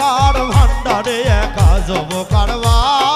কার ভান্ডারে একা জব কারবার?